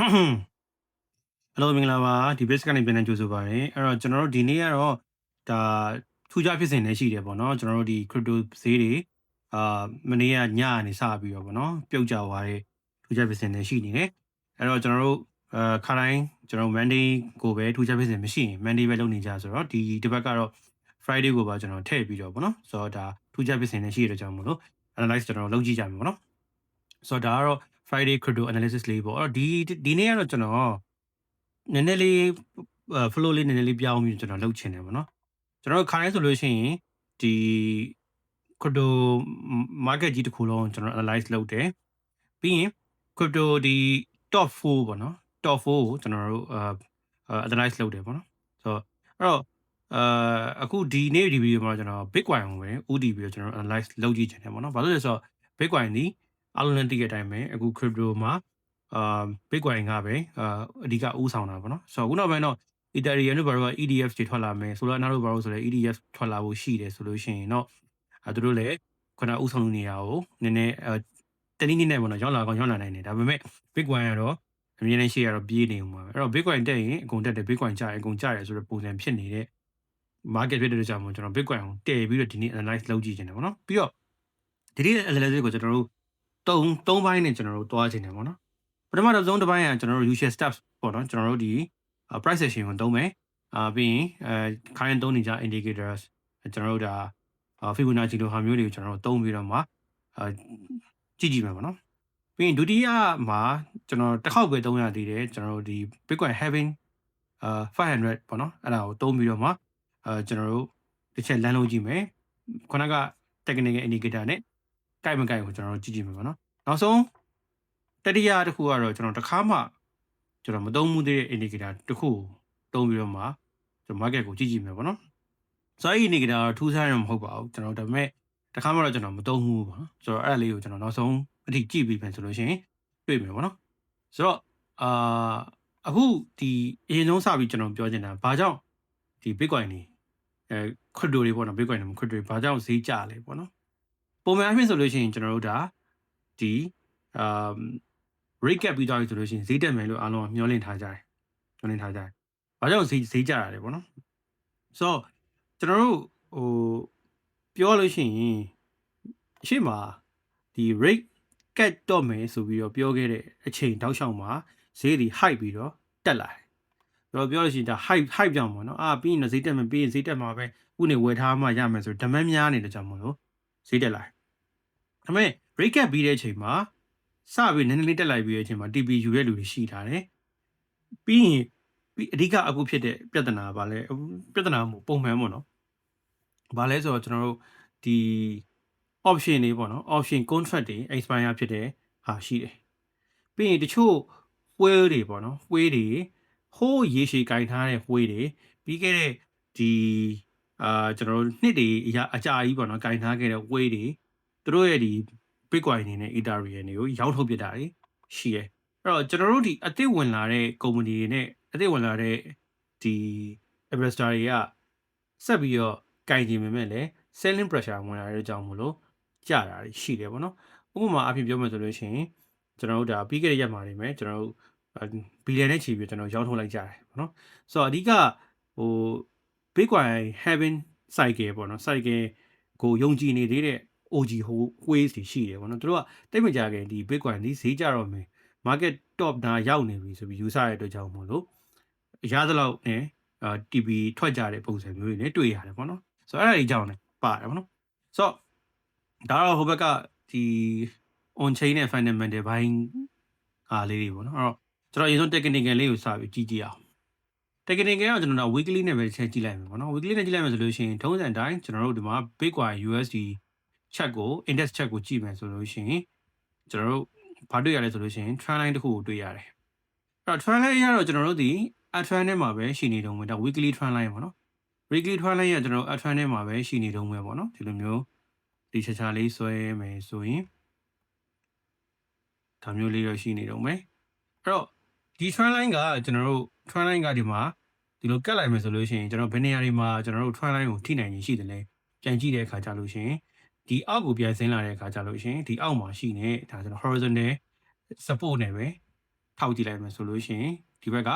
Hello မင်္ဂလာပါဒီ base ကနေပြန်နေကြိုဆိုပါရစေအဲ့တော့ကျွန်တော်တို့ဒီနေ့ကတော့ဒါထူးခြားဖြစ်စဉ်လည်းရှိတယ်ပေါ့နော်ကျွန်တော်တို့ဒီ crypto ဈေးတွေအာမနေ့ကညကနေစပြီးတော့ပေါ့နော်ပြုတ်ကျသွားတဲ့ထူးခြားဖြစ်စဉ်လည်းရှိနေတယ်အဲ့တော့ကျွန်တော်တို့အာခါတိုင်းကျွန်တော် Monday ကိုပဲထူးခြားဖြစ်စဉ်မရှိရင် Monday ပဲလုပ်နေကြဆိုတော့ဒီတစ်ပတ်ကတော့ Friday ကိုပါကျွန်တော်ထည့်ပြီးတော့ပေါ့နော်ဆိုတော့ဒါထူးခြားဖြစ်စဉ်လည်းရှိရတဲ့ကြောင့်မို့လို့ analyze ကျွန်တော်လုပ်ကြည့်ကြမယ်ပေါ့နော်ဆိုတော့ဒါကတော့ Friday crypto analysis လေးပေါ့အဲ့တော့ဒီဒီနေ့ကတော့ကျွန်တော်နည်းနည်းလေး flow လေးနည်းနည်းလေးပြောင်းပြီးကျွန်တော်လုပ်ချင်တယ်ပေါ့နော်ကျွန်တော်ခါတိုင်းဆိုလို့ရှိရင်ဒီ crypto market ကြီးတစ်ခုလုံးကျွန်တော် analyze လုပ်တယ်ပြီးရင် crypto ဒီ top 4ပေါ့နော် top 4ကိုကျွန်တော်တို့အာ analyze လုပ်တယ်ပေါ့နော်ဆိုတော့အဲ့တော့အာအခုဒီနေ့ဒီဗီဒီယိုမှာကျွန်တော် Bitcoin ကိုပဲဥတည်ပြီးတော့ကျွန်တော် analyze လုပ်ကြည့်ချင်တယ်ပေါ့နော်ဘာလို့လဲဆိုတော့ Bitcoin ဒီ အားလုံးလည်းသိတဲ့အတိုင်းပဲအခု crypto မှာအာ Bitcoin ကပဲအာအဓိကဦးဆောင်တာပေါ့နော်ဆိုတော့ခုနောက်ပိုင်းတော့ Ethereum တို့ဘာလို့က EDF တွေထွက်လာမယ်ဆိုတော့အနောက်တို့ဘာလို့ဆိုလဲ EDF ထွက်လာဖို့ရှိတယ်ဆိုလို့ရှိရင်တော့အဲသူတို့လည်းခုနဦးဆောင်နေရကိုနည်းနည်းအဲတနည်းနည်းနဲ့ပေါ့နော်ရောက်လာကောင်းရောက်လာနိုင်တယ်ဒါပေမဲ့ Bitcoin ကတော့အမြင်နဲ့ရှိရတော့ပြေးနေဦးမှာပဲအဲ့တော့ Bitcoin တက်ရင်အကုန်တက်တယ် Bitcoin ကျရင်အကုန်ကျတယ်ဆိုတဲ့ပုံစံဖြစ်နေတဲ့ market ဖြစ်တဲ့ကြောင့်မို့ကျွန်တော် Bitcoin ကိုတည်ပြီးတော့ဒီနေ့ analyze လုပ်ကြည့်ချင်တယ်ပေါ့နော်ပြီးတော့ဒီနေ့ analysis ကိုကျွန်တော်တို့ ၃၃ဘိုင်းနဲ့ကျွန်တော်တို့တွားချင်တယ်ပေါ့နော်ပထမတစ်ဆုံးတစ်ပိုင်းကကျွန်တော်တို့ usual steps ပေါ့နော်ကျွန်တော်တို့ဒီ price action ကိုသုံးမယ်အာပြီးရင်အဲခိုင်းသုံးနေကြ indicators ကျွန်တော်တို့ဒါ Fibonacci လိုဟာမျိုးတွေကိုကျွန်တော်တို့သုံးပြီးတော့မှအာကြည့်ကြည့်မယ်ပေါ့နော်ပြီးရင်ဒုတိယမှာကျွန်တော်တစ်ခေါက်ပဲသုံးရသေးတယ်ကျွန်တော်တို့ဒီ Bitcoin having အာ500ပေါ့နော်အဲ့ဒါကိုသုံးပြီးတော့မှအာကျွန်တော်တို့တစ်ချက်လမ်းလုံးကြည့်မယ်ခုနက technical indicator နဲ့ ကိုက်မကိုက်ကိုကျွန်တော်တို့ကြည့်ကြည့်မယ်ပေါ့နော်နောက်ဆုံးတတိယတစ်ခုကတော့ကျွန်တော်တစ်ခါမှကျွန်တော်မသုံးမှုသေးတဲ့ indicator တစ်ခုကိုသုံးပြီးတော့မှကျွန်တော် market ကိုကြည့်ကြည့်မယ်ပေါ့နော်ဆိုတော့အဲ့ဒီ indicator ထူးဆန်းရမှာမဟုတ်ပါဘူးကျွန်တော်ဒါပေမဲ့တစ်ခါမှတော့ကျွန်တော်မသုံးဘူးပေါ့နော်ဆိုတော့အဲ့ဒါလေးကိုကျွန်တော်နောက်ဆုံးအထိကြည့်ပြီးပြန်ဆိုလို့ရှိရင်တွေ့မယ်ပေါ့နော်ဆိုတော့အာအခုဒီအရင်ဆုံးစပြီးကျွန်တော်ပြောချင်တာဘာကြောင့်ဒီ Bitcoin နေအဲ crypto တွေပေါ့နော် Bitcoin နဲ့ crypto တွေဘာကြောင့်ဈေးကျလဲပေါ့နော် ပုံမှန်အဖြစ်ဆိုလို့ရှိရင်ကျွန်တော်တို့ဒါဒီအာ rate cap ပြီးသွားပြီဆိုလို့ရှိရင်ဈေးတက်မယ်လို့အားလုံးကမျှော်လင့်ထားကြတယ်မျှော်လင့်ထားကြတယ်ဘာကြောင့်ဈေးဈေးကျတာလဲပေါ့နော်ဆိုတော့ကျွန်တော်တို့ဟိုပြောလို့ရှိရင်အရှိမဒီ rate cap တော့မယ်ဆိုပြီးတော့ပြောခဲ့တဲ့အချိန်တောက်လျှောက်မှာဈေးတွေ high ပြီးတော့တက်လာတယ်တော့ပြောလို့ရှိရင်ဒါ hype hype ကြောင့်ပေါ့နော်အာပြီးရင်ဈေးတက်မယ်ပြီးရင်ဈေးတက်မှာပဲခုနေဝယ်ထားမှရမယ်ဆိုဓမ္မများနေတဲ့ကြောင့်မလို့ ဈေးတက်လာတယ်ဒါပေမဲ့ rate cap ပြီးတဲ့အချိန်မှာစပြီးနည်းနည်းလေးတက်လိုက်ပြီးတဲ့အချိန်မှာ TPU ရဲ့လူတွေရှိထားတယ်ပြီးရင်ပြီးအဓိကအခုဖြစ်တဲ့ပြဿနာကဘာလဲပြဿနာပုံမှန်ပေါ့နော်ဘာလဲဆိုတော့ကျွန်တော်တို့ဒီ option တွေပေါ့နော် option contract တွေ expire ဖြစ်တဲ့ဟာရှိတယ်ပြီးရင်တချို့ whale တွေပေါ့နော် whale တွေဟိုးရေရှည်ကင်ထားတဲ့ whale တွေပြီးခဲ့တဲ့ဒီ အာကျွန်တော်တို့နှစ်တွေအရာအကြာကြီးပေါ့နော်ကင်ထားခဲ့တဲ့ whale တွေသူတို့ရဲ့ဒီ Bitcoin အနေနဲ့ Ethereum တွေကိုရောင်းထုတ်ပစ်တာတွေရှိတယ်အဲ့တော့ကျွန်တော်တို့ဒီအသစ်ဝင်လာတဲ့ company တွေနဲ့အသစ်ဝင်လာတဲ့ဒီ investor တွေကဆက်ပြီးတော့ကင်ကြည့်ပေမဲ့လည်း selling pressure ဝင်လာတဲ့အကြောင်းမလို့ကြတာတွေရှိတယ်ပေါ့နော်ဥပမာအဖြစ်ပြောမယ်ဆိုလို့ရှိရင်ကျွန်တော်တို့ဒါပြီးခဲ့တဲ့ရက်မှာနေမယ်ကျွန်တော်တို့ဘီလီယံနဲ့ချီပြီးကျွန်တော်ရောင်းထုတ်လိုက်ကြတယ်ပေါ့နော်ဆိုတော့အဓိကဟို Bitcoin having cycle ပေါ့နော် cycle ကိုယုံကြည်နေသေးတဲ့ OG ဟို waves တွေရှိတယ်ပေါ့နော်သူတို့ကတိတ်မကြခင်ဒီ Bitcoin ဒီဈေးကြတော့မယ် market top နာရောက်နေပြီဆိုပြီးယူဆရတဲ့အတွက်ကြောင့်မို့လို့ရသလောက်နဲ့အာ TP ထွက်ကြတဲ့ပုံစံမျိုးတွေနဲ့တွေ့ရတယ်ပေါ့နော်ဆိုတော့အဲ့ဒါကြီးကြောင့်လည်းပါတယ်ပေါ့နော်ဆိုတော့ဒါတော့ဟိုဘက်ကဒီ on chain နဲ့ fundamental ဘိုင်းအားလေးတွေပေါ့နော်အဲ့တော့ကျွန်တော်အရင်ဆုံး technical လေးကိုစပြီးကြည့်ကြည့်အောင် technical ကကျွန်တော်တို့ weekly နဲ့ပဲချက်ကြည့်လိုက်မယ်ပေါ့နော် weekly နဲ့ကြည့်လိုက်မယ်ဆိုလို့ရှိရင်ထုံးစံအတိုင်းကျွန်တော်တို့ဒီမှာ Bitcoin USD ချက်ကို index ချက်ကိုကြည့်မယ်ဆိုလို့ရှိရင်ကျွန်တော်တို့ဘာတွေ့ရလဲဆိုလို့ရှိရင် trend line တစ်ခုကိုတွေ့ရတယ်အဲ့တော့ trend line ရတော့ကျွန်တော်တို့ဒီ a trend ထဲမှာပဲရှိနေတုံးပဲဒါ weekly trend line ပေါ့နော် weekly trend line ရကျွန်တော်တို့ a trend ထဲမှာပဲရှိနေတုံးပဲပေါ့နော်ဒီလိုမျိုးဒီချာချာလေးဆွဲမယ်ဆိုရင်ဒါမျိုးလေးတော့ရှိနေတုံးပဲအဲ့တော့ဒီ trend line ကကျွန်တော်တို့ trend line ကဒီမှာ ဒီလိုကတ်လိုက်မယ်ဆိုလို့ရှိရင်ကျွန်တော်ဘယ်နေရာတွေမှာကျွန်တော်တို့ trend line ကိုထိနိုင်ရင်ရှိတယ်လဲပြန်ကြည့်တဲ့အခါကျလို့ရှိရင်ဒီအောက်ကိုပြန်ဆင်းလာတဲ့အခါကျလို့ရှိရင်ဒီအောက်မှာရှိနေဒါကျွန်တော် horizontal support နဲ့ပဲထောက်ကြည့်လိုက်မယ်ဆိုလို့ရှိရင်ဒီဘက်က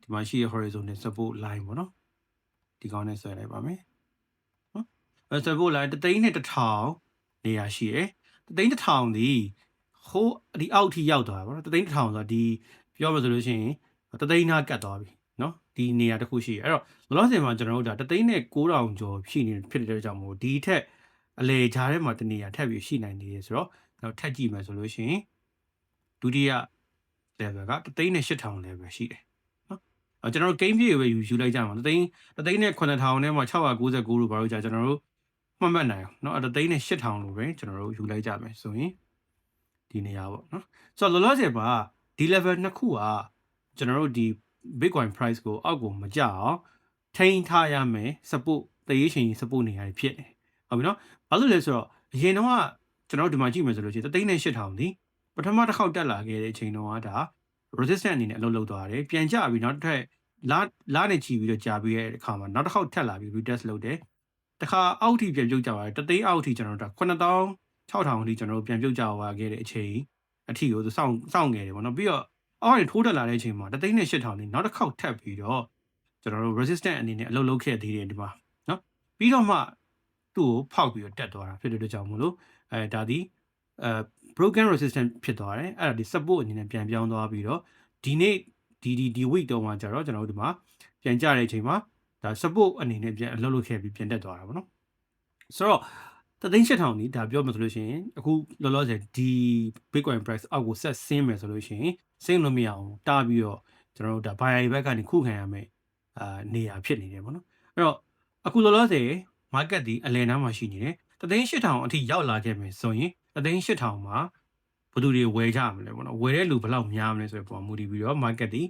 ဒီမှာရှိတဲ့ horizontal support line ပေါ့နော်ဒီကောင်းနဲ့ဆွဲလိုက်ပါမယ်နော်အဲ support line တသိန်းနဲ့တစ်ထောင်နေရာရှိတယ်တသိန်းတစ်ထောင်ဒီဟိုးဒီအောက်ထိရောက်သွားတာပေါ့နော်တသိန်းတစ်ထောင်ဆိုတာဒီပြောမှဆိုလို့ရှိရင် တသိန်းနာကတ်သွားပြီနော်ဒီနေရာတစ်ခုရှိတယ်အဲ့တော့လောလောဆယ်မှာကျွန်တော်တို့ဒါတသိန်းနဲ့9000ကျော်ရှိနေဖြစ်တဲ့ကြောင့်မို့ဒီထက်အလေကြားထဲမှာတနေရာထပ်ပြီးရှိနိုင်နေတယ်ဆိုတော့ကျွန်တော်ထပ်ကြည့်မယ်ဆိုလို့ရှိရင်ဒုတိယ level ကတသိန်းနဲ့8000 level ရှိတယ်နော်အဲကျွန်တော်တို့ game ပြေပဲယူယူလိုက်ကြမှာတသိန်းတသိန်းနဲ့9000နဲ့မှ699လို့ဘာလို့ကြာကျွန်တော်တို့မှတ်မှတ်နိုင်အောင်เนาะအဲတသိန်းနဲ့8000လို့ပဲကျွန်တော်တို့ယူလိုက်ကြမယ်ဆိုရင်ဒီနေရာပေါ့နော်ဆိုတော့လောလောဆယ်ပါဒီ level နှစ်ခုက ကျွန်တော်တို့ဒီ Bitcoin price ကိုအောက်ကိုမကြအောင်ထိန်းထားရမယ် support တရေးရှင် support နေရာတွေဖြစ်တယ်ဟုတ်ပြီနော်ဘာလို့လဲဆိုတော့အရင်တော့ကကျွန်တော်တို့ဒီမှာကြည့်မယ်ဆိုလို့ရှိရင်တသိန်းနဲ့8000ဒီပထမတစ်ခေါက်တက်လာခဲ့တဲ့အချိန်တုန်းကဒါ resistant အနေနဲ့အလုပ်လုပ်သွားတယ်ပြန်ကျပြီးနောက်တစ်ထပ်လာလာနေချီပြီးတော့ကြာပြီးတဲ့အခါမှာနောက်တစ်ခေါက်ထက်လာပြီး retest လုပ်တယ်တခါအောက်ထိပြန်ပြုတ်ကြသွားတယ်တသိန်းအောက်ထိကျွန်တော်တို့9000 6000အထိကျွန်တော်တို့ပြန်ပြုတ်ကြသွားခဲ့တဲ့အချိန်အထိကိုသူစောင့်စောင့်ငယ်တယ်ပေါ့နော်ပြီးတော့ အောက်ကနေထိုးတက်လာတဲ့အချိန်မှာတသိန်းနဲ့8000လေးနောက်တစ်ခေါက်ထပ်ပြီးတော့ကျွန်တော်တို့ resistant အနေနဲ့အလုပ်လုပ်ခဲ့သေးတယ်ဒီမှာနော်ပြီးတော့မှသူ့ကိုဖောက်ပြီးတော့တက်သွားတာဖြစ်တဲ့အတွက်ကြောင့်မို့လို့အဲဒါဒီအဲ broken resistant ဖြစ်သွားတယ်အဲ့ဒါဒီ support အနေနဲ့ပြန်ပြောင်းသွားပြီးတော့ဒီနေ့ဒီဒီဒီ week တော့မှကျတော့ကျွန်တော်တို့ဒီမှာပြန်ကြတဲ့အချိန်မှာဒါ support အနေနဲ့ပြန်အလုပ်လုပ်ခဲ့ပြီးပြန်တက်သွားတာပေါ့နော်ဆိုတော့ တသိန်း8000နီးဒါပြောမှဆိုလို့ရှိရင်အခုလောလောဆယ်ဒီ Bitcoin price အောက်ကိုဆက်ဆင်းမယ်ဆိုလို့ရှိရင်ဆင်းလို့မရအောင်တားပြီးတော့ကျွန်တော်တို့ဒါ buyer ဘက်ကနေခုခံရမယ်အာနေရာဖြစ်နေတယ်ပေါ့နော်အဲ့တော့အခုလောလောဆယ် market ဒီအလယ်နားမှာရှိနေတယ်တသိန်း8000အထိရောက်လာခဲ့မယ်ဆိုရင်တသိန်း8000မှာဘယ်သူတွေဝယ်ကြမလဲပေါ့နော်ဝယ်တဲ့လူဘယ်လောက်များမလဲဆိုတဲ့ပုံမူတည်ပြီးတော့ market ဒီ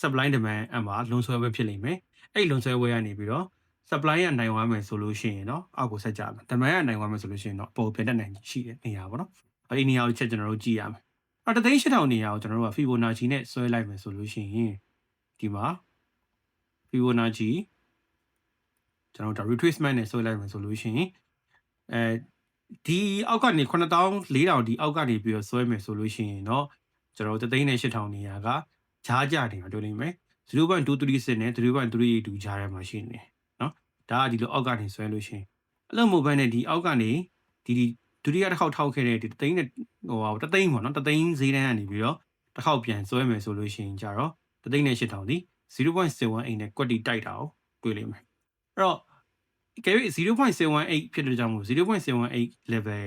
supply demand အမှာလွန်ဆွဲပဲဖြစ်နေမယ်အဲ့လွန်ဆွဲဝဲရနေပြီးတော့ supply ကနိုင်ဝမ်းမယ်ဆိုလို့ရှိရင်တော့အောက်ကိုဆက်ကြမယ် demand ကနိုင်ဝမ်းမယ်ဆိုလို့ရှိရင်တော့ပုံပြတ်နိုင်ရှိတဲ့နေရာပေါ့နော်အဲဒီနေရာကိုချက်ကျွန်တော်တို့ကြည့်ရမယ်အဲ့တော့38000နေရာကိုကျွန်တော်တို့က Fibonacci နဲ့ဆွဲလိုက်မယ်ဆိုလို့ရှိရင်ဒီမှာ Fibonacci ကျွန်တော်တို့ retracement နဲ့ဆွဲလိုက်မယ်ဆိုလို့ရှိရင်အဲဒီအောက်ကနေ9400ဒီအောက်ကနေပြီးတော့ဆွဲမယ်ဆိုလို့ရှိရင်တော့ကျွန်တော်တို့38000နေရာကဈားကြနေမှာတွေ့လိမ့်မယ်0.236နဲ့0.382ကြားထဲမှာရှိနေတယ် ဒါကဒီလိုအောက်ကနေဆွဲလို့ရှိရင်အဲ့လိုမို့ဘဲနဲ့ဒီအောက်ကနေဒီဒီဒုတိယတစ်ခေါက်ထောက်ခဲ့တဲ့ဒီတသိန်းနဲ့ဟိုဟာတသိန်းပေါ့နော်တသိန်းဈေးတန်းကနေပြီးတော့တစ်ခေါက်ပြန်ဆွဲမယ်ဆိုလို့ရှိရင်ကြတော့တသိန်းနဲ့8000ဒီ0.78နဲ့ကွက်တီတိုက်တာကိုတွေ့လိမ့်မယ်အဲ့တော့ကဲ၍0.78ဖြစ်တဲ့ကြောင့်မို့0.78 level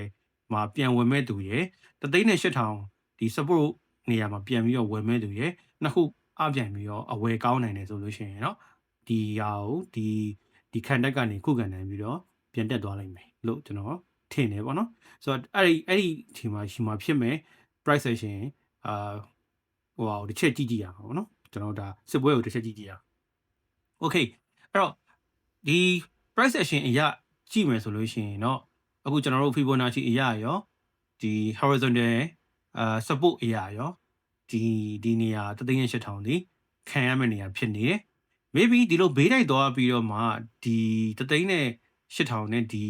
မှာပြန်ဝင်မဲ့သူရယ်တသိန်းနဲ့8000ဒီ support နေရာမှာပြန်ပြီးတော့ဝင်မဲ့သူရယ်နှစ်ခုအပြန်ပြီးတော့အဝယ်ကောင်းနိုင်တယ်ဆိုလို့ရှိရင်เนาะဒီဟာကိုဒီ ဒီခံတက်ကနေခုခံနိုင်ပြီးတော့ပြန်တက်သွားလိမ့်မယ်လို့ကျွန်တော်ထင်တယ်ပေါ့နော်ဆိုတော့အဲ့ဒီအဲ့ဒီအချိန်မှာရှိမှာဖြစ်မယ် price session အာဟိုဟာတစ်ချက်ကြည့်ကြည့်ရအောင်ပေါ့နော်ကျွန်တော်ဒါစစ်ပွဲကိုတစ်ချက်ကြည့်ကြည့်ရအောင် okay အဲ့တော့ဒီ price action အရာကြည့်မယ်ဆိုလို့ရှိရင်တော့အခုကျွန်တော်တို့ Fibonacci အရာရောဒီ horizontal အာ support အရာရောဒီဒီနေရာ38000ဒီခံရမယ့်နေရာဖြစ်နေတယ် maybe ဒီလိုဘေးတိုက်သွားပြီးတော့မှဒီတသိန်းနဲ့8000နဲ့ဒီ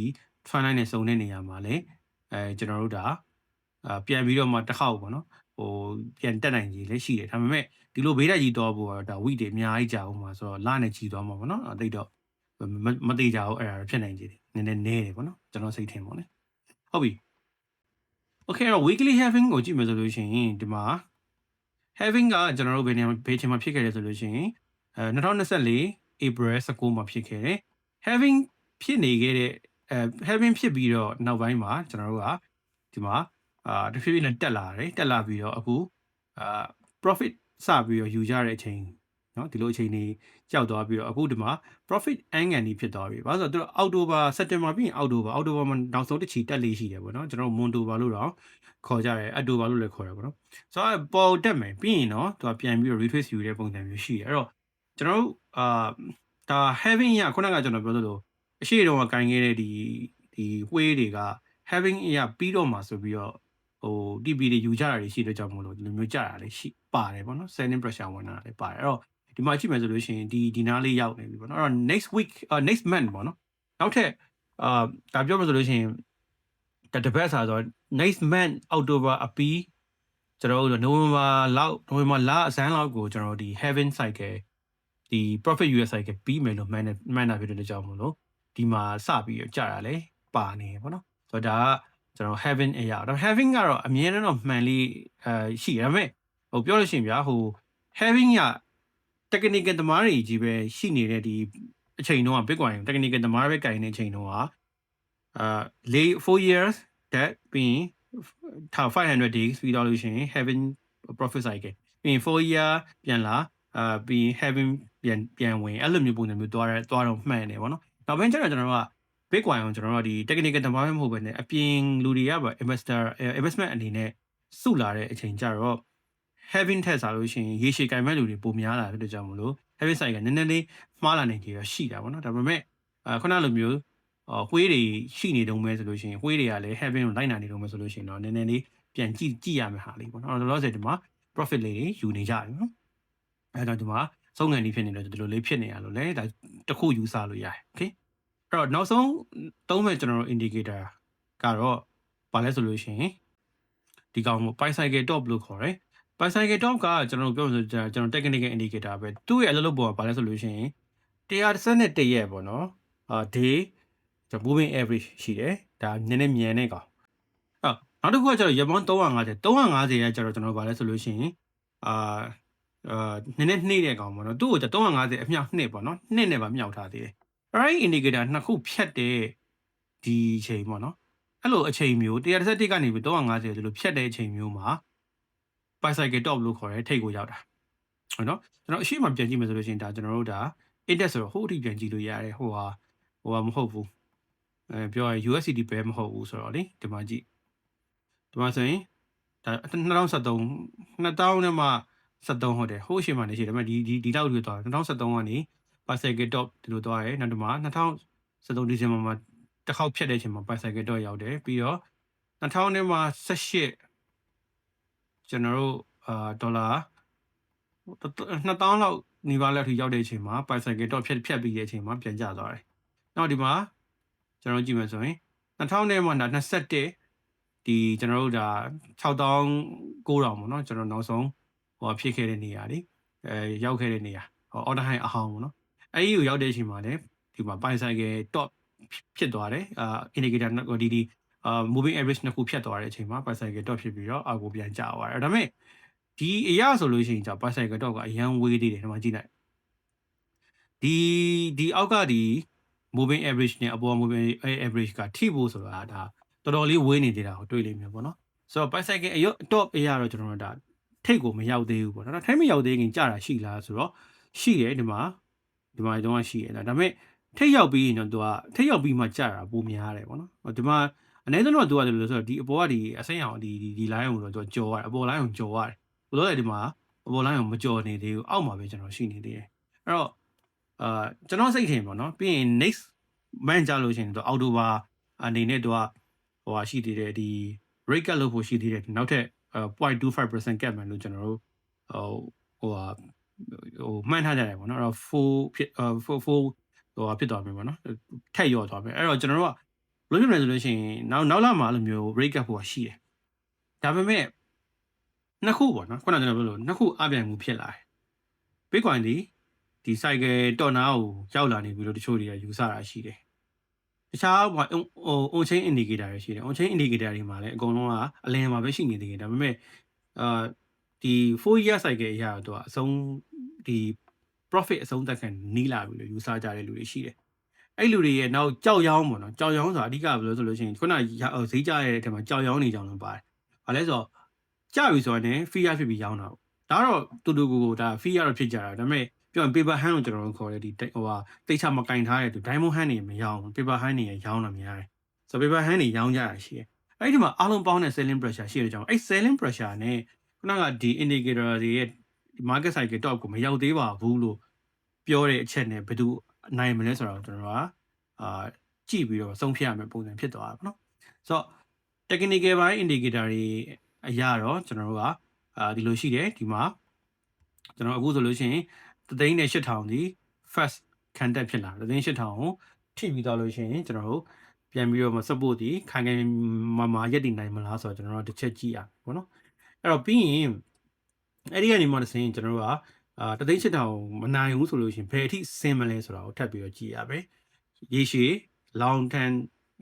fund line နဲ့စုံတဲ့နေရာမှာလဲအဲကျွန်တော်တို့ဒါအာပြန်ပြီးတော့မှတစ်ခေါက်ပေါ့နော်ဟိုပြန်တက်နိုင်ကြီးလည်းရှိတယ်ဒါပေမဲ့ဒီလိုဘေးတိုက်ကြီးတော့ဘောဒါ week တွေအများကြီးကြာအောင်မှာဆိုတော့လနဲ့ကြီးသွားမှာပေါ့နော်အဲ့တိတ်တော့မသေးကြဘူးအဲ့ဒါဖြစ်နိုင်ကြီးတယ်နည်းနည်းနဲတယ်ပေါ့နော်ကျွန်တော်စိတ်ထင်ပေါ့လေဟုတ်ပြီ okay တော့ weekly having ကိုကြည့်မယ်ဆိုလို့ရှိရင်ဒီမှာ having ကကျွန်တော်တို့ဘယ်နေရာဘယ်ချိန်မှာဖြစ်ခဲ့လဲဆိုလို့ရှိရင် အဲ2024 April 19မှာဖြစ်ခဲ့တယ် having ဖြစ်နေခဲ့တဲ့အဲ having ဖြစ်ပြီးတော့နောက်ပိုင်းမှာကျွန်တော်တို့ကဒီမှာအာတဖြည်းဖြည်းနဲ့တက်လာတယ်တက်လာပြီးတော့အခုအာ profit စပြီးတော့ယူကြတဲ့အချိန်เนาะဒီလိုအချိန်တွေကြောက်သွားပြီးတော့အခုဒီမှာ profit angle ကြီးဖြစ်သွားပြီ။ဘာလို့ဆိုတော့သူတို့အောက်တိုဘာစက်တင်ဘာပြီးရင်အောက်တိုဘာအောက်တိုဘာမှာနောက်ဆုံးတစ်ချီတက်လေးရှိတယ်ပေါ့နော်ကျွန်တော်မွန်တိုဘာလို့တော့ခေါ်ကြတယ်အတိုဘာလို့လည်းခေါ်တယ်ပေါ့နော်ဆိုတော့ပေါ်တက်မယ်ပြီးရင်တော့သူကပြန်ပြီးတော့ retrace ယူတဲ့ပုံစံမျိုးရှိတယ်အဲ့တော့ ကျွန်တော်တို့အာဒါ having ရခုနကကျွန်တော်ပြောသလိုအရှိတော်ကကင်ခဲ့တဲ့ဒီဒီဝှေးတွေက having ရပြီးတော့မှဆိုပြီးတော့ဟို TP တွေယူကြတာတွေရှိတဲ့ကြောင့်မလို့ဒီလိုမျိုးကြတာလေးရှိပါတယ်ပေါ့နော် selling pressure ဝင်တာလေးပါတယ်အဲ့တော့ဒီမှာကြည့်မယ်ဆိုလို့ရှိရင်ဒီဒီနားလေးရောက်နေပြီပေါ့နော်အဲ့တော့ next week uh, next month ပေါ့နော်နောက်ထပ်အာဒါပြောမယ်ဆိုလို့ရှိရင်တပတ်စာဆို next month October အပီးကျွန်တော်တို့နိုဝင်ဘာလောက်နိုဝင်ဘာလအစမ်းလောက်ကိုကျွန်တော်တို့ဒီ heaven cycle ဒီ profit US cycle ပြီးမယ်လို့မှန်းနေမှန်းတာဖြစ်တဲ့ကြောင့်မို့လို့ဒီမှာစပြီးတော့ကြာတာလေပါနေပေါ့နော်ဆိုတော့ဒါကကျွန်တော် heaven အရာတော့ heaven ကတော့အမြဲတမ်းတော့မှန်လေးအဲရှိရဒါပေမဲ့ဟိုပြောလို့ရှိရင်ဗျာဟို heaven က technical သမားတွေကြီးပဲရှိနေတဲ့ဒီအချိန်တုန်းက Bitcoin technical သမားပဲကင်နေတဲ့အချိန်တုန်းကအာ4 years that ပြီးရင်ထား500 days ပြီးတော့လို့ရှိရင် heaven profit cycle ပြီးရင်4 year ပြန်လာအာပြီးရင် heaven ပြန်ပြန်ဝင်အဲ့လိုမျိုးပုံစံမျိုးသွားရသွားတော့မှန်တယ်ဗောနော်နောက်ပိုင်းကျတော့ကျွန်တော်တို့က Bitcoin ကိုကျွန်တော်တို့ဒီ technical သမားမဟုတ်ဘဲねအပြင်လူတွေကပါ investor investment အနေနဲ့စုလာတဲ့အချိန်ကျတော့ having ထက်စားလို့ရှိရင်ရေရှည်ကင်မဲ့လူတွေပိုများလာတဲ့အတွက်ကြောင့်မလို့ having side ကနည်းနည်းလေးမှားလာနေကြရရှိတာပေါ့နော်ဒါပေမဲ့အဲခုနလိုမျိုးအော်ဝှေးတွေရှိနေတုံးပဲဆိုလို့ရှိရင်ဝှေးတွေကလည်း having ကိုလိုက်နာနေတုံးပဲဆိုလို့ရှိရင်တော့နည်းနည်းလေးပြန်ကြည့်ကြည့်ရမယ့်ဟာလေးပေါ့နော်အဲ့တော့လောလောဆယ်ဒီမှာ profit လေးတွေယူနေကြတယ်နော်အဲတော့ဒီမှာ ဆုံးငံဒီဖြစ်နေလို့ဒီလိုလေးဖြစ်နေရလို့လေဒါတစ်ခုယူဆလို့ရတယ် okay အဲ့တော့နောက်ဆုံးသုံးမဲ့ကျွန်တော်တို့ indicator ကတော့ဘာလဲဆိုလို့ရှိရင်ဒီကောင်ကို pi cycle top လို့ခေါ်တယ် pi cycle top ကကျွန်တော်တို့ပြောဆိုကျွန်တော် technical indicator ပဲသူ့ရဲ့အလုပ်လုပ်ပေါ်ကဘာလဲဆိုလို့ရှိရင်131ရက်ပေါ့နော်အာ day ကျွန်တော် moving average ရှိတယ်ဒါနည်းနည်းမြန်နေကောင်အဲ့နောက်တစ်ခုကကျတော့ရက်ပေါင်း350 350ရဲ့ကျတော့ကျွန်တော်ဘာလဲဆိုလို့ရှိရင်အာ အာနည်းနည်းနှိမ့်တဲ့ကောင်ပေါ့နော်သူ့ကိုကျ350အမြောက်နှစ်ပေါ့နော်နှစ်နဲ့ပါမြောက်ထားသေးတယ် right indicator နှစ်ခုဖြတ်တဲ့ဒီအချိန်ပေါ့နော်အဲ့လိုအချိန်မျိုး131ကနေပြီး350ဆိုလို့ဖြတ်တဲ့အချိန်မျိုးမှာ bicycle top လို့ခေါ်တဲ့ထိပ်ကိုရောက်တာဟုတ်နော်ကျွန်တော်အရှိမပြန်ကြည့်မယ်ဆိုလို့ရှိရင်ဒါကျွန်တော်တို့ဒါ index ဆိုတော့ဟိုအထိပြန်ကြည့်လို့ရတယ်ဟိုဟာဟိုဟာမဟုတ်ဘူးအဲပြောရရင် USDT ပဲမဟုတ်ဘူးဆိုတော့လေဒီမှာကြည့်ဒီမှာဆိုရင်ဒါ2013 2000နဲ့မှ 73ဟုတ်တယ်ဟိုအရှိမနေရှိတယ်ဒါပေမဲ့ဒီဒီဒီလောက်လို့သွား2013ကနေ bicycle top ဒီလိုသွားရဲနောက်ဒီမှာ2013ဒီဇင်ဘာမှာတစ်ခေါက်ဖြတ်တဲ့အချိန်မှာ bicycle top ရောက်တယ်ပြီးတော့2000နဲ့မှ18ကျွန်တော်တို့အာဒေါ်လာ2000လောက်နီးပါးလောက်ထိရောက်တဲ့အချိန်မှာ bicycle top ဖြတ်ဖြတ်ပြီးတဲ့အချိန်မှာပြန်ကျသွားတယ်။နောက်ဒီမှာကျွန်တော်ကြည့်မယ်ဆိုရင်2000နဲ့မှ21ဒီကျွန်တော်တို့ဒါ6000 9000ပေါ့နော်ကျွန်တော်နောက်ဆုံး ဟိုဖြစ်ခဲ့တဲ့နေရာတွေအဲရောက်ခဲ့တဲ့နေရာဟော order high အဟောင်းပေါ့နော်အဲဒီကိုရောက်တဲ့အချိန်မှာလည်းဒီမှာ bicycle top ဖြစ်သွားတယ်အာ indicator ဒီဒီအာ moving average နှစ်ခုဖြတ်သွားတဲ့အချိန်မှာ bicycle top ဖြစ်ပြီးတော့အောက်ကိုပြန်ကျသွားတယ်ဒါပေမဲ့ဒီအရာဆိုလို့ရှိရင်じゃ bicycle top ကအရန်ဝေးသေးတယ်ဒီမှာကြည့်လိုက်ဒီဒီအောက်ကဒီ moving average နဲ့အပေါ် moving average ကထိဖို့ဆိုတာဒါတော်တော်လေးဝေးနေသေးတာကိုတွေ့လိမ့်မယ်ပေါ့နော်ဆိုတော့ bicycle အရ top အရာတော့ကျွန်တော်တို့ဒါ ထိတ်ကိုမရောက်သေးဘူးပေါ့နော်ထိတ်မရောက်သေးခင်ကြာတာရှိလားဆိုတော့ရှိတယ်ဒီမှာဒီမှာတော့ရှိရတာဒါပေမဲ့ထိတ်ရောက်ပြီးရင်တော့သူကထိတ်ရောက်ပြီးမှကြာတာပိုများတယ်ပေါ့နော်ဒီမှာအနည်းဆုံးတော့သူကလည်းလို့ဆိုတော့ဒီအပေါ်ကဒီအစိမ်းအောင်ဒီဒီဒီ line ကိုတော့သူကကြော်ရတယ်အပေါ် line ကိုကြော်ရတယ်ဘလို့လဲဒီမှာအပေါ် line ကိုမကြော်နေသေးဘူးအောက်မှာပဲကျွန်တော်ရှိနေသေးတယ်အဲ့တော့အာကျွန်တော်စိတ်ထင်ပေါ့နော်ပြီးရင် next မန်ကြလို့ရှိရင်တော့အောက်တိုဘာအနေနဲ့သူကဟိုဟာရှိသေးတယ်ဒီ rate cut လုပ်ဖို့ရှိသေးတယ်နောက်ထပ် 0.25% cap မယ်လို့ကျွန်တော်တို့ဟိုဟိုဟာဟိုမှန်းထားကြတယ်ပေါ့နော်အဲ့တော့4ဖြစ်4 4ဟိုဟာဖြစ်သွားပြီပေါ့နော်ထက်ရော့သွားပြီအဲ့တော့ကျွန်တော်တို့ကဘယ်လိုဖြစ်မလဲဆိုလို့ရှိရင်နောက်နောက်လာမှာအဲ့လိုမျိုး rate cap ဖို့ရှိတယ်ဒါပေမဲ့နှစ်ခုပေါ့နော်ခုနကကျွန်တော်ပြောလို့နှစ်ခုအပြိုင်မှုဖြစ်လာတယ် Bitcoin ဒီဒီ cycle တော်နာကိုရောက်လာနေပြီလို့တချို့တွေကယူဆတာရှိတယ် တခြားဟို on chain indicator တွေရှိတယ် on chain indicator တွေမှာလည်းအကုန်လုံးကအလင်းမှာပဲရှိနေသေးတယ်ဒါပေမဲ့အာဒီ4 year cycle အရာတော့အဆုံးဒီ profit အဆုံးသက်ခံနီးလာပြီလို့ယူဆကြတဲ့လူတွေရှိတယ်အဲ့လူတွေရဲ့နောက်ကြောက်ရောင်းပေါ့နော်ကြောက်ရောင်းဆိုတာအဓိကဘယ်လိုဆိုလို့ရှိရင်ခုနဈေးကြရတဲ့အထက်မှာကြောက်ရောင်းနေကြအောင်ပါတယ်။ဘာလဲဆိုတော့ကြပြီဆိုရင် fear ဖြစ်ပြီးရောင်းတာပေါ့။ဒါတော့တူတူကိုကိုဒါ fear တော့ဖြစ်ကြတာဒါပေမဲ့ ပြောရင် paper hand ကိုကျွန်တော်တို့ခေါ်တယ်ဒီဟိုဟာတိတ်ချမကင်ထားတဲ့သူ diamond hand တွေမရောင်းဘူး paper hand တွေရောင်းတာများတယ်။ဆို paper hand တွေရောင်းကြတာရှိတယ်။အဲ့ဒီမှာအားလုံးပေါင်းတဲ့ selling pressure ရှိတဲ့ကြောင့်အဲ့ selling pressure နဲ့ခုနကဒီ indicator တွေရဲ့ market cycle top ကိုမရောက်သေးပါဘူးလို့ပြောတဲ့အချက်နဲ့ဘယ်သူနိုင်မလဲဆိုတော့ကျွန်တော်ကအာကြည့်ပြီးတော့ဆုံးဖြတ်ရမယ့်ပုံစံဖြစ်သွားတာပေါ့နော်ဆိုတော့ technical ဘိုင်း indicator တွေအရာတော့ကျွန်တော်တို့ကအာဒီလိုရှိတယ်ဒီမှာကျွန်တော်အခုဆိုလို့ရှိရင် သသိန်းနဲ့8000ဒီ first contact ဖြစ်လာသသိန်း8000ကိုထိပြီးတော့လို့ရှိရင်ကျွန်တော်တို့ပြန်ပြီးတော့ support ဒီခိုင်ခိုင်မာမာရက်တည်နိုင်မလားဆိုတော့ကျွန်တော်တို့တစ်ချက်ကြည့်ရပေါ့နော်အဲ့တော့ပြီးရင်အဲ့ဒီကနေမှတစ်ဆင်းကျွန်တော်တို့ကအာတသိန်းချစ်တောင်မနိုင်ဘူးဆိုလို့ရှိရင်ဘယ်အထိဆင်းမလဲဆိုတာကိုထပ်ပြီးတော့ကြည့်ရမယ်ရေရှည် long term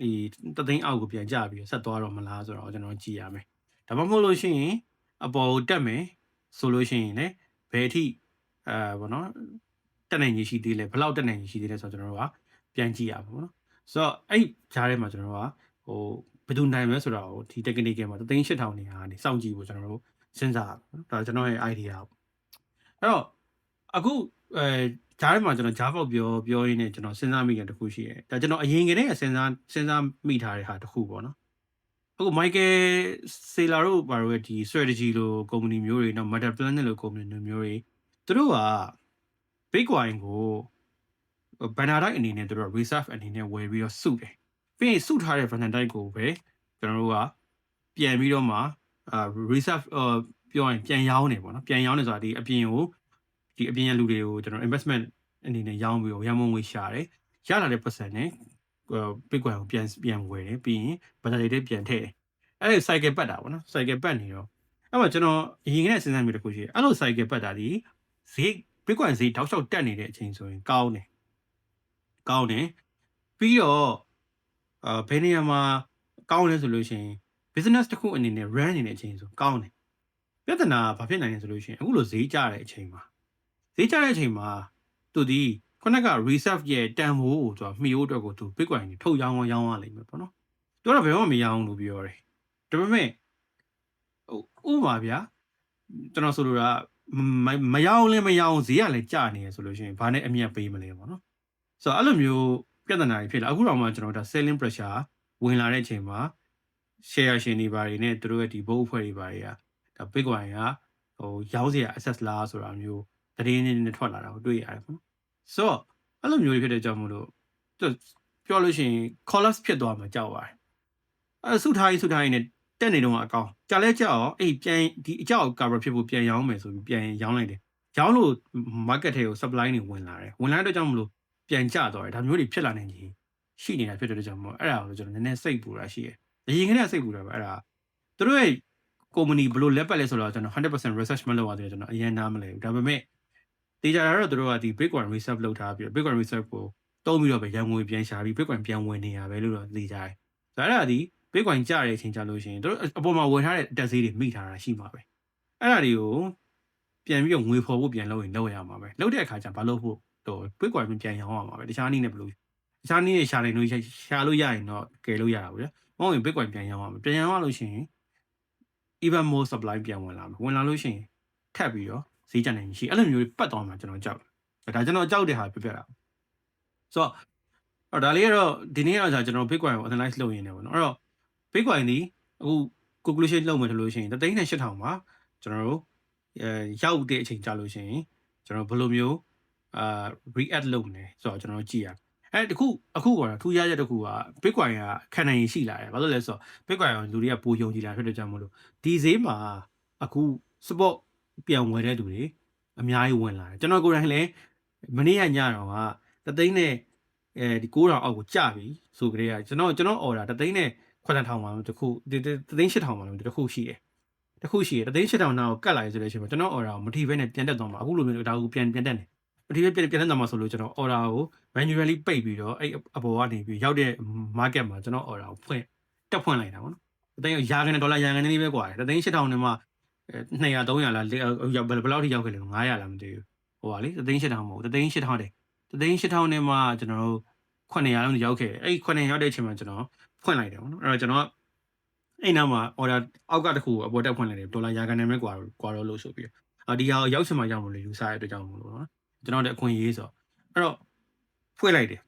ဒီတသိန်းအောက်ကိုပြန်ကြပြီးတော့ဆက်သွားတော့မလားဆိုတော့ကျွန်တော်ကြည့်ရမယ်ဒါမှမဟုတ်လို့ရှိရင်အပေါ်ကိုတက်မယ်ဆိုလို့ရှိရင်လည်းဘယ်အထိ အဲဘောနော်တက်နိုင်ကြီးရှိသေးလဲဘယ်လောက်တက်နိုင်ကြီးရှိသေးလဲဆိုတော့ကျွန်တော်တို့ကပြန်ကြည့်ရပါဘောနော်ဆိုတော့အဲ့ဂျားထဲမှာကျွန်တော်တို့ကဟိုဘယ်သူနိုင်မလဲဆိုတာကိုဒီ technical မှာ38000နေဟာနေစောင့်ကြည့်ဖို့ကျွန်တော်တို့စဉ်းစားရပါဒါကျွန်တော်ရဲ့ idea ပေါ့အဲ့တော့အခုအဲဂျားထဲမှာကျွန်တော်ဂျားပေါက်ပြောပြောရင်းနဲ့ကျွန်တော်စဉ်းစားမိတဲ့တစ်ခုရှိတယ်ဒါကျွန်တော်အရင်ကတည်းကစဉ်းစားစဉ်းစားမိထားတဲ့ဟာတစ်ခုပေါ့နော်အခု Michael Saylor တို့ဘာလို့ဒီ strategy လို company မျိုးတွေနောက် Meta Planet လို company မျိုးတွေ သူတို့က Bitcoin ကိုဘန်နာတိုင်းအနေနဲ့သူတို့ reserve အနေနဲ့ဝယ်ပြီးတော့စုတယ်ပြီးရင်စုထားတဲ့ဘန်နာတိုင်းကိုပဲကျွန်တော်တို့ကပြန်ပြီးတော့မှအာ reserve အာပြောရင်ပြန်ရောင်းနေပေါ့နော်ပြန်ရောင်းနေဆိုတာဒီအပြင်ကိုဒီအပြင်ရလူတွေကိုကျွန်တော် investment အနေနဲ့ရောင်းပြီးတော့ရန်မုံငွေရှာတယ်ရလာတဲ့ပတ်စံနဲ့ Bitcoin ကိုပြန်ပြန်ဝယ်တယ်ပြီးရင်ဘန်နာတွေထဲပြန်ထည့်တယ်အဲ့ဒီ cycle ပတ်တာပေါ့နော် cycle ပတ်နေတော့အဲ့မှာကျွန်တော်အရင်ကတည်းကစဉ်းစားမိတဲ့ခုရှိတယ်အဲ့လို cycle ပတ်တာဒီ ဈေး Bitcoin ဈေးတောက်လျှောက်တက်နေတဲ့အချိန်ဆိုရင်ကောင်းတယ်ကောင်းတယ်ပြီးတော့အာဘယ်နေရာမှာကောင်းလဲဆိုလို့ရှိရင် business တစ်ခုအနေနဲ့ run နေတဲ့အချိန်ဆိုကောင်းတယ်ပြဿနာကဘာဖြစ်နိုင်လဲဆိုလို့ရှိရင်အခုလိုဈေးကျတဲ့အချိန်မှာဈေးကျတဲ့အချိန်မှာသူဒီခုနက reserve ရဲ့တန်ဖိုးကိုသူကမှီဖို့အတွက်ကိုသူ Bitcoin တွေထုတ်ရောင်းရောင်းရလိမ့်မယ်ပေါ့နော်သူကတော့ဘယ်မှမရောင်းလို့ပြောတယ်ဒါပေမဲ့ဟိုဥပမာဗျာကျွန်တော်ဆိုလိုတာ မမရောင်းလဲမရောင်းဈေးကလည်းကျနေရဆိုလို့ရှိရင်ဘာနဲ့အမြတ်ပေးမလဲပေါ့နော်ဆိုတော့အဲ့လိုမျိုးပြဿနာတွေဖြစ်လာအခုတော့မှကျွန်တော်ဒါ selling pressure ဝင်လာတဲ့အချိန်မှာ share ရှင်တွေဘာတွေနဲ့သူတို့ရဲ့ဒီဘုတ်အဖွဲ့တွေဘာတွေကဒါ Bitcoin ကဟိုရောင်းစရာ access လားဆိုတာမျိုးတည်င်းနေနေထွက်လာတာကိုတွေ့ရတယ်ပေါ့နော်ဆိုတော့အဲ့လိုမျိုးတွေဖြစ်တဲ့ကြောင့်မို့လို့သူပြောလို့ရှိရင် collapse ဖြစ်သွားမှာကြောက်ပါတယ်အဲ့ဆုထားရင်ဆုထားရင်နဲ့ တက်နေတော့အကောင်ကြာလဲကြောက်အောင်အဲ့ပြန်ဒီအကြောက် cover ဖြစ်ဖို့ပြန်ရောင်းမယ်ဆိုပြီးပြန်ရောင်းလိုက်တယ်ရောင်းလို့ market ထဲကို supply တွေဝင်လာတယ်ဝင်လာတဲ့ကြောင့်မလို့ပြန်ကျသွားတယ်ဒါမျိုးတွေဖြစ်လာနိုင်ကြီးရှိနေတာဖြစ်တဲ့ကြောင့်မို့အဲ့ဒါကိုကျွန်တော်နည်းနည်းစိတ်ပူတာရှိတယ်အရင်ကတည်းကစိတ်ပူတာပဲအဲ့ဒါသူတို့ရဲ့ company ဘယ်လိုလက်ပတ်လဲဆိုတော့ကျွန်တော်100% research မလုပ်ရသေးတယ်ကျွန်တော်အရင်နားမလဲဘူးဒါပေမဲ့တေချာတာတော့သူတို့ကဒီ Bitcoin reserve လုပ်ထားပြီး Bitcoin reserve ကိုတုံးပြီးတော့ပဲရန်ငွေပြန်ရှာပြီး Bitcoin ပြန်ဝင်နေရပဲလို့တော့သိကြတယ်။ဆိုတော့အဲ့ဒါဒီ Bitcoin ကျတဲ့အချိန်ကျလို့ရှိရင်တို့အပေါ်မှာဝယ်ထားတဲ့တက်ဈေးတွေမိထားတာရှိမှာပဲ။အဲ့ဒါတွေကိုပြန်ပြီးတော့ငွေဖော်ဖို့ပြန်လုပ်ရင်လုပ်ရမှာပဲ။လုပ်တဲ့အခါကျဘာလို့ဖို့တော့ Bitcoin ပြန်ရောင်းရမှာပဲ။တခြားနည်းနဲ့ဘယ်လိုတခြားနည်းနဲ့ရှာနိုင်လို့ရှာလို့ရရင်တော့ကယ်လို့ရတာပေါ့ဗျာ။မဟုတ်ရင် Bitcoin ပြန်ရောင်းရမှာ။ပြန်ရောင်းရလို့ရှိရင် even more supply ပြန်ဝင်လာမယ်။ဝင်လာလို့ရှိရင်ထပ်ပြီးတော့ဈေးကျနိုင်ရှိအဲ့လိုမျိုးပတ်သွားမှာကျွန်တော်ကြောက်တယ်ဒါကျွန်တော်ကြောက်တဲ့ဟာပြပြတာဆိုတော့ဒါလေးကတော့ဒီနေ့ကတော့ကျွန်တော် Bitcoin ကို analyze လုပ်ရင်းနေပေါ့နော်အဲ့တော့ Bitcoin ဒီအခု conclusion လုပ်မယ်ဆိုလို့ရှိရင်3သိန်းနဲ့8000မှာကျွန်တော်တို့အဲရောက်တဲ့အချိန်ကြာလို့ရှိရင်ကျွန်တော်ဘယ်လိုမျိုးအာ react လုပ်မလဲဆိုတော့ကျွန်တော်ကြည့်ရအဲတခုအခုကတော့ထူးခြားချက်တစ်ခုက Bitcoin ကခံနိုင်ရင်ရှိလာတယ်ဘာလို့လဲဆိုတော့ Bitcoin ကလူတွေကပိုယုံကြည်လာဖြစ်တဲ့ကြောင့်မလို့ဒီဈေးမှာအခု support ပြန်ဝယ်တဲ့သူတွေအများကြီးဝင်လာတယ်ကျွန်တော်ကိုယ်တိုင်လည်းမနေ့ကညတော့ကတသိန်းနဲ့အဲဒီ9000အောက်ကိုကျပြီဆိုကြတဲ့ကကျွန်တော်ကျွန်တော် order တသိန်းနဲ့ 9000မှာတခုတသိန်း8000မှာတခုရှိတယ်တခုရှိတယ်တသိန်း8000နာကိုကတ်လာရဆိုတဲ့အချိန်မှာကျွန်တော် order ကိုမထီဘဲနဲ့ပြန်တက်သွားမှာအခုလိုမျိုးဒါကိုပြန်ပြန်တက်နေမထီဘဲပြန်ပြန်တက်သွားမှာဆိုလို့ကျွန်တော် order ကို manually ပိတ်ပြီးတော့အဲ့အပေါ်ကနေပြီးရောက်တဲ့ market မှာကျွန်တော် order ကိုဖွင့်တက်ဖွင့်လိုက်တာပေါ့နော်တသိန်းရာခိုင်ဒေါ်လာရာခိုင်နေပဲกว่าတယ်တသိန်း8000နဲ့မှ200 300လားဘယ်လောက်ထိရောက်ခဲ့လဲ900လားမသိဘူးဟိုပါလေတသိန်း8000မဟုတ်တသိန်း8000တဲ့တသိန်း8000နဲ့မှကျွန်တော်တို့900လောက်ရောက်ခဲ့အဲ့900ရောက်တဲ့အချိန်မှာကျွန်တော် ဖွင့်လိုက်တယ်ပေါ့နော်အဲ့တော့ကျွန်တော်အဲ့နောက်မှာ order အောက်ကတခုအပေါ်တက်ဖွင့်လိုက်တယ်ဒေါ်လာရာခိုင်နှုန်းပဲကွာကွာတော့လို့ဆိုပြီးအဒီဟာရောက်ချင်မှရောက်မလို့ယူဆရတဲ့အတွက်ကြောင့်မလို့နော်ကျွန်တော်တဲ့အခွင့်အရေးဆိုအဲ့တော့ဖွင့်လိုက်တယ်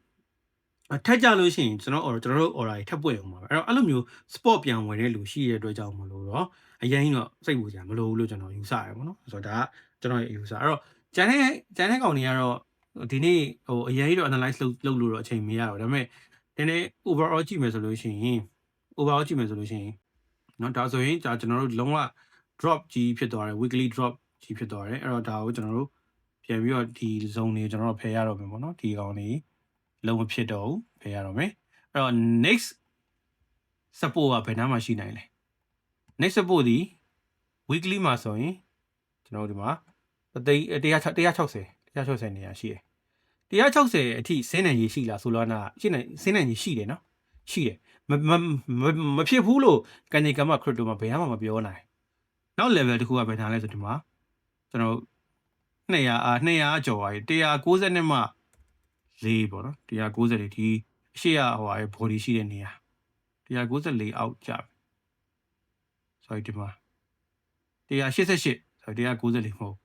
ထက်ကြလို့ရှိရင်ကျွန်တော် order ကျွန်တော်တို့ order တွေထပ်ပွင့်အောင်ပါပဲအဲ့တော့အဲ့လိုမျိုး spot ပြန်ဝင်တဲ့လူရှိရတဲ့အတွက်ကြောင့်မလို့တော့အရင်တော့စိတ်ပူကြမလို့လို့ကျွန်တော်ယူဆရပါတော့ဆိုတော့ဒါကကျွန်တော်ရဲ့ယူဆအဲ့တော့ကျန်တဲ့ကျန်တဲ့ကောင်တွေကတော့ဒီနေ့ဟိုအရင်တော့ analyze လုပ်လုပ်လို့တော့အချိန်မရတော့ဒါပေမဲ့ နည်းနည်း overall ကြည့်မယ်ဆိုလို့ရှိရင် overall ကြည့်မယ်ဆိုလို့ရှိရင်เนาะဒါဆိုရင်ဒါကျွန်တော်တို့လုံးဝ drop ကြီးဖြစ်သွားတယ် weekly drop ကြီးဖြစ်သွားတယ်အဲ့တော့ဒါကိုကျွန်တော်တို့ပြန်ပြီးတော့ဒီ zone တွေကျွန်တော်တို့ဖယ်ရတော့မယ်ပေါ့နော်ဒီကောင်တွေလုံးဝဖြစ်တော့ဖယ်ရတော့မယ်အဲ့တော့ next support ကဘယ်နှမှာရှိနိုင်လဲ next support ဒီ weekly မှာဆိုရင်ကျွန်တော်တို့ဒီမှာတသိန်း160 160 160နေရာရှိတယ် 160အထိစင်းနိုင်ကြီးရှိလားဆိုတော့နာရှိနိုင်စင်းနိုင်ကြီးရှိတယ်နော်ရှိတယ်မမမမဖြစ်ဘူးလို့ကန်ဒီကမ်မခရစ်တိုမှာဘယ်မှမပြောနိုင်နောက် level တစ်ခုကဘယ်ထားလဲဆိုဒီမှာကျွန်တော်200အာ200ကျော်ပါ190နဲ့မှ4ပေါ့နော်190လေးဒီအရှိရဟိုဟာ body ရှိတဲ့နေရာ194အောက်ကြပြီ sorry ဒီမှာ188 sorry 194မဟုတ်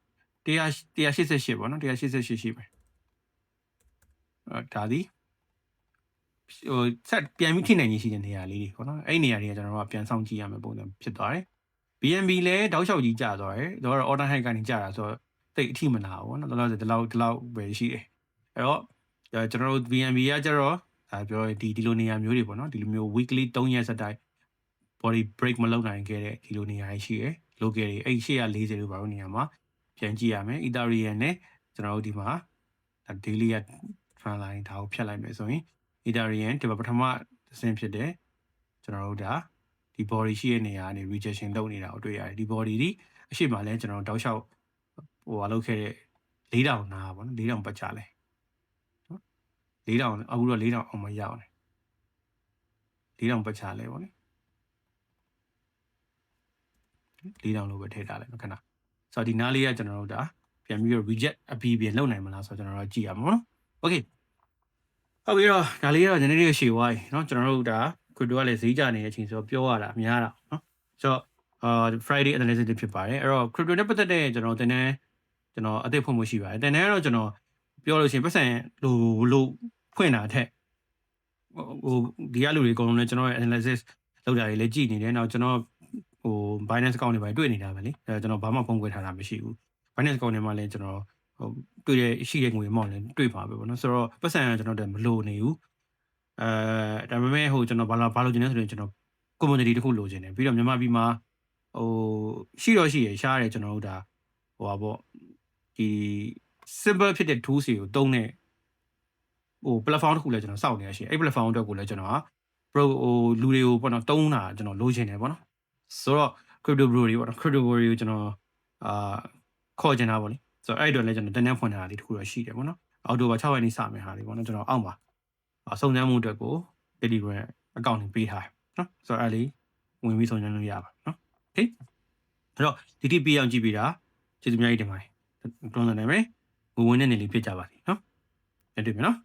100 188ပေါ့နော်188ရှိမ ယ်အဲဒါဒီဟိုဆက်ပြန်ပြီးထိနိုင်ကြီးရှိတဲ့နေရာလေးတွေပေါ့နော်အဲ့ဒီနေရာတွေကကျွန်တော်တို့ကပြန်ဆောင်ကြည့်ရမယ်ပုံစံဖြစ်သွားတယ် BNB လည်းတောက်လျှောက်ကြီးကျသွားတယ်ဒါတော့ order high ကနေကျတာဆိုတော့တိတ်အထိမနာဘူးပေါ့နော်တော်တော်ဒီလောက်ဒီလောက်ပဲရှိတယ်အဲ့တော့အဲကျွန်တော်တို့ BNB ကကျတော့ဒါပြောရင်ဒီဒီလိုနေရာမျိုးတွေပေါ့နော်ဒီလိုမျိုး weekly 3ရက်စတိုင်း body break မလုပ်နိုင်ခဲ့တဲ့ဒီလိုနေရာတွေရှိရယ်လိုကယ်တွေအဲ့840လို့ပါတော့နေရာမှာပြန်ကြည့်ရမယ် Ethereum နဲ့ကျွန်တော်တို့ဒီမှာဒါ daily က trend line ဒါကိုဖြတ်လိုက်မယ်ဆိုရင် Ethereum ဒီမှာပထမအဆင့်ဖြစ်တယ်ကျွန်တော်တို့ဒါဒီ body ရှိတဲ့နေရာကနေ rejection လုပ်နေတာကိုတွေ့ရတယ်ဒီ body ဒီအရှိမလဲကျွန်တော်တို့တောက်လျှောက်ဟိုဟာလုပ်ခဲ့တဲ့4000နာပေါ့နော်4000ပတ်ချလဲနော်4000အခုတော့4000အောင်မရောက်နေ4000ပတ်ချလဲပေါ့နော်4000လို့ပဲထည့်ထားလိုက်နော်ခဏဆိုတော့ဒီနားလေးကကျွန်တော်တို့ဒါပြန်ပြီးတော့ reject အပြီးပြင်လုပ်နိုင်မလားဆိုတော့ကျွန်တော်တို့ကြည့်ရမှာ ပေါ့နော် okay ဟုတ်ပြီတော့ဒါလေးကတော့နည်းနည်းလေးရှည်သွားပြီเนาะကျွန်တော်တို့ဒါ crypto ကလည်းဈေးကျနေတဲ့အချိန်ဆိုတော့ပြောရတာများတာเนาะဆိုတော့အာ Friday analysis တွေဖြစ်ပါတယ်အဲ့တော့ crypto နဲ့ပတ်သက်တဲ့ကျွန်တော်တင်နေကျွန်တော်အသိဖွင့်မှုရှိပါတယ်တင်နေကတော့ကျွန်တော်ပြောလို့ရှိရင်ပတ်စံလိုလိုဖွင့်တာထက်ဟိုဒီကလူတွေအကုန်လုံးလည်းကျွန်တော်ရဲ့ analysis လောက်တာတွေလည်းကြည့်နေတယ်နောက်ကျွန်တော်ဟို Binance account တွေပဲတွေ့နေတာပဲလေအဲကျွန်တော်ဘာမှဖုန်းခွဲထားတာမရှိဘူး Binance account တွေမှာလည်းကျွန်တော် ဟိုတွေ့ရရှိတဲ့ငွေမောင်းလည်းတွေ့ပါပဲပေါ့နော်ဆိုတော့ပတ်စံကကျွန်တော်တို့မလိုနေဘူးအဲဒါပေမဲ့ဟိုကျွန်တော်ဘာလာဘာလို့ကျင်လဲဆိုရင်ကျွန်တော် community တစ်ခုလိုချင်တယ်ပြီးတော့မြန်မာပြည်မှာဟိုရှိတော့ရှိရရှားတယ်ကျွန်တော်တို့ဒါဟိုပါပေါ့ဒီ simple ဖြစ်တဲ့ tools တွေကိုတုံးတဲ့ဟို platform တစ်ခုလည်းကျွန်တော်စောင့်နေရရှိအဲ့ platform အတွက်ကိုလည်းကျွန်တော်က bro ဟိုလူတွေကိုပေါ့နော်တုံးတာကျွန်တော်လိုချင်တယ်ပေါ့နော်ဆိုတော့ crypto bro တွေပေါ့နော် crypto bro တွေကိုကျွန်တော်အာခေါ်ချင်တာပေါ့လေ ဆိုတော့အဲ့အတွက်လည်းကျွန်တော်တင်းနှဖွင့်ထားတာလေးတစ်ခုတော့ရှိတယ်ပေါ့နော်အော်တိုဘာ6ရက်နေ့စမယ်ဟာလေးပေါ့နော်ကျွန်တော်အောက်ပါစုံစမ်းမှုအတွက်ကို Telegram account နေပေးထားတယ်နော်ဆိုတော့အဲ့လေးဝင်ပြီးစုံစမ်းလို့ရပါနော်โอเคအဲ့တော့ဒီတိပြအောင်ကြည့်ပြီးတာကျေးဇူးများကြီးတင်ပါတယ်တွန်းနေတယ်မယ်ဝင်ဝင်တဲ့နေလေးဖြစ်ကြပါစေနော်အဲ့ဒီမယ်နော်